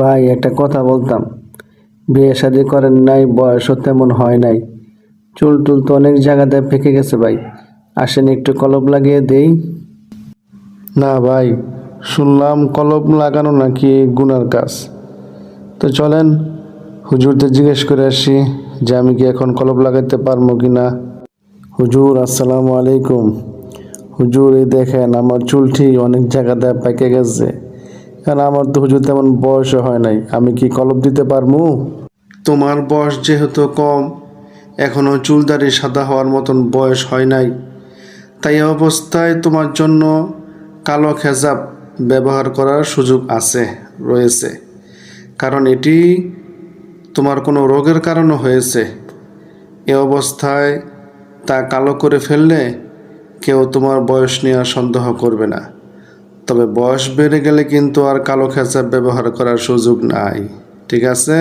ভাই, একটা কথা বলতাম। বিয়ে শাদি করেন নাই, বয়সও তেমন হয় নাই। চুল টুল তো অনেক জায়গাতে ফেঁকে গেছে ভাই। আসেন একটু কলপ লাগিয়ে দেই। না ভাই, শুনলাম কলপ লাগানো নাকি গুনার কাজ। তো চলেন, হুজুরদের জিজ্ঞেস করে আসি যে আমি কি এখন কলপ লাগাইতে পারব কি না। হুজুর, আসসালামু আলাইকুম। হুজুর, এই দেখেন আমার চুলটি অনেক জায়গাতে পেকে গেছে। কারণ আমার তো হুজুর তেমন বয়সও হয় নাই? আমি কি কলপ দিতে পারব তোমার বয়স যেহেতু কম এখনও চুলদারি সাদা হওয়ার মতন বয়স হয় নাই। তাই অবস্থায় তোমার জন্য কালো খেজাব ব্যবহার করার সুযোগ আছে, রয়েছে। কারণ এটি তোমার কোনো রোগের কারণে হয়েছে। এ অবস্থায় তা কালো করে ফেললে কেউ তোমার বয়স নিয়ে সন্দেহ করবে না। তবে বয়স বেড়ে গেলে কিন্তু আর কালো খেঁচা ব্যবহার করার সুযোগ নাই। ঠিক আছে?